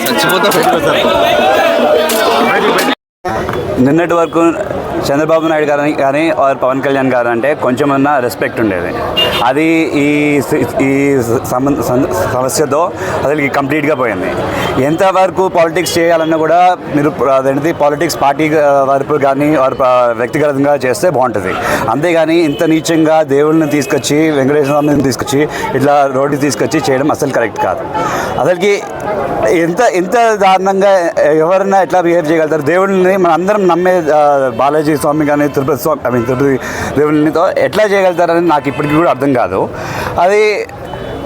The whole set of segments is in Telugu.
చచ్చిపోతా నిన్నటి వరకు చంద్రబాబు నాయుడు గారు కానీ ఆర్ పవన్ కళ్యాణ్ గారు అంటే కొంచెమన్నా రెస్పెక్ట్ ఉండేది. అది ఈ ఈ సం- సమస్యతో అసలు కంప్లీట్గా పోయింది. ఎంతవరకు పాలిటిక్స్ చేయాలన్నా కూడా మీరు అదేంటిది పాలిటిక్స్ పార్టీ వరకు కానీ వారు వ్యక్తిగతంగా చేస్తే బాగుంటుంది. అంతేగాని ఇంత నీచంగా దేవుళ్ళని తీసుకొచ్చి వెంకటేశ్వర స్వామిని తీసుకొచ్చి ఇట్లా రోడ్డు తీసుకొచ్చి చేయడం అసలు కరెక్ట్ కాదు. అసలుకి ఎంత ఎంత దారుణంగా ఎవరైనా ఎట్లా బిహేవ్ చేయగలుగుతారు? దేవుళ్ళని మనం అందరం నమ్మే బాలాజీ బాలాజీ స్వామి కానీ తిరుపతి స్వామి ఐ మీన్ తిరుపతి దేవుళ్ళనితో ఎట్లా చేయగలుగుతారని నాకు ఇప్పటికీ కూడా అర్థం కాదు. అది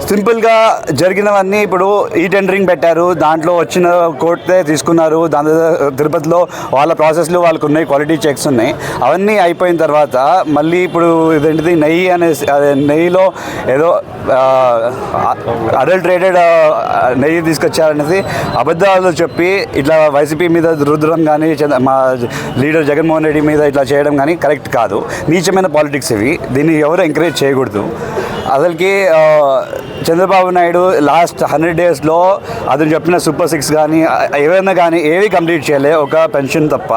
సింపుల్గా జరిగినవన్నీ ఇప్పుడు ఈ టెండరింగ్ పెట్టారు. దాంట్లో వచ్చిన కోర్టే తీసుకున్నారు. దాని తిరుపతిలో వాళ్ళ ప్రాసెస్లు వాళ్ళకు ఉన్నాయి క్వాలిటీ చెక్స్ ఉన్నాయి. అవన్నీ అయిపోయిన తర్వాత మళ్ళీ ఇప్పుడు ఇదేంటిది నెయ్యి అనే నెయ్యిలో ఏదో అడల్ట్రేటెడ్ నెయ్యి తీసుకొచ్చారనేది అబద్ధాలు చెప్పి ఇట్లా వైసీపీ మీద రుద్రం కానీ మా లీడర్ జగన్మోహన్ రెడ్డి మీద ఇట్లా చేయడం కానీ కరెక్ట్ కాదు. నీచమైన పాలిటిక్స్ ఇవి. దీన్ని ఎవరు ఎంకరేజ్ చేయకూడదు. అసలుకి చంద్రబాబు నాయుడు లాస్ట్ హండ్రెడ్ డేస్లో అతను చెప్పిన సూపర్ సిక్స్ కానీ ఏవైనా కానీ ఏవి కంప్లీట్ చేయలే ఒక పెన్షన్ తప్ప.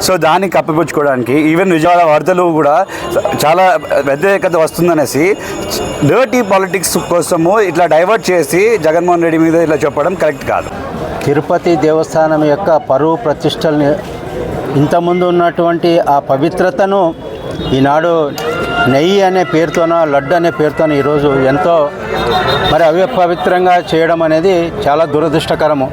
సో దాన్ని కప్పిపుచ్చుకోవడానికి ఈవెన్ విజయవాడ వార్తలు కూడా చాలా వ్యతిరేకత వస్తుందనేసి డర్టీ పాలిటిక్స్ కోసము ఇట్లా డైవర్ట్ చేసి జగన్మోహన్ రెడ్డి మీద ఇట్లా చెప్పడం కరెక్ట్ కాదు. తిరుపతి దేవస్థానం యొక్క పరువు ప్రతిష్టల్ని ఇంతకుముందు ఉన్నటువంటి ఆ పవిత్రతను ఈనాడు నెయ్యి అనే పేరుతోనో లడ్డు అనే పేరుతోనో ఈరోజు ఎంతో మరి అవిపవిత్రంగా చేయడం అనేది చాలా దురదృష్టకరము.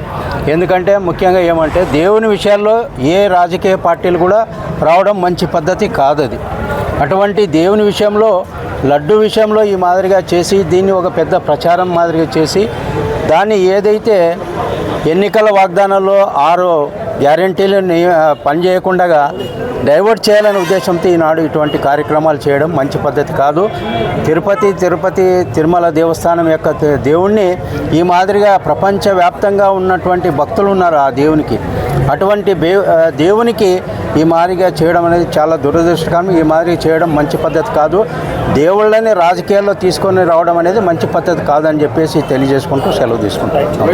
ఎందుకంటే ముఖ్యంగా ఏమంటే దేవుని విషయాల్లో ఏ రాజకీయ పార్టీలు కూడా రావడం మంచి పద్ధతి కాదు అది అటువంటి దేవుని విషయంలో లడ్డు విషయంలో ఈ మాదిరిగా చేసి దీన్ని ఒక పెద్ద ప్రచారం మాదిరిగా చేసి దాన్ని ఏదైతే ఎన్నికల వాగ్దానాల్లో ఆరు గ్యారంటీలు పనిచేయకుండా డైవర్ట్ చేయాలనే ఉద్దేశంతో ఈనాడు ఇటువంటి కార్యక్రమాలు చేయడం మంచి పద్ధతి కాదు. తిరుపతి తిరుపతి తిరుమల దేవస్థానం యొక్క దేవుణ్ణి ఈ మాదిరిగా ప్రపంచవ్యాప్తంగా ఉన్నటువంటి భక్తులు ఉన్నారు ఆ దేవునికి. అటువంటి దేవునికి ఈ మాదిరిగా చేయడం అనేది చాలా దురదృష్టకరం. ఈ మాదిరిగా చేయడం మంచి పద్ధతి కాదు. దేవుళ్ళని రాజకీయాల్లో తీసుకొని రావడం అనేది మంచి పద్ధతి కాదని చెప్పేసి తెలియజేసుకుంటూ సెలవు తీసుకుంటాం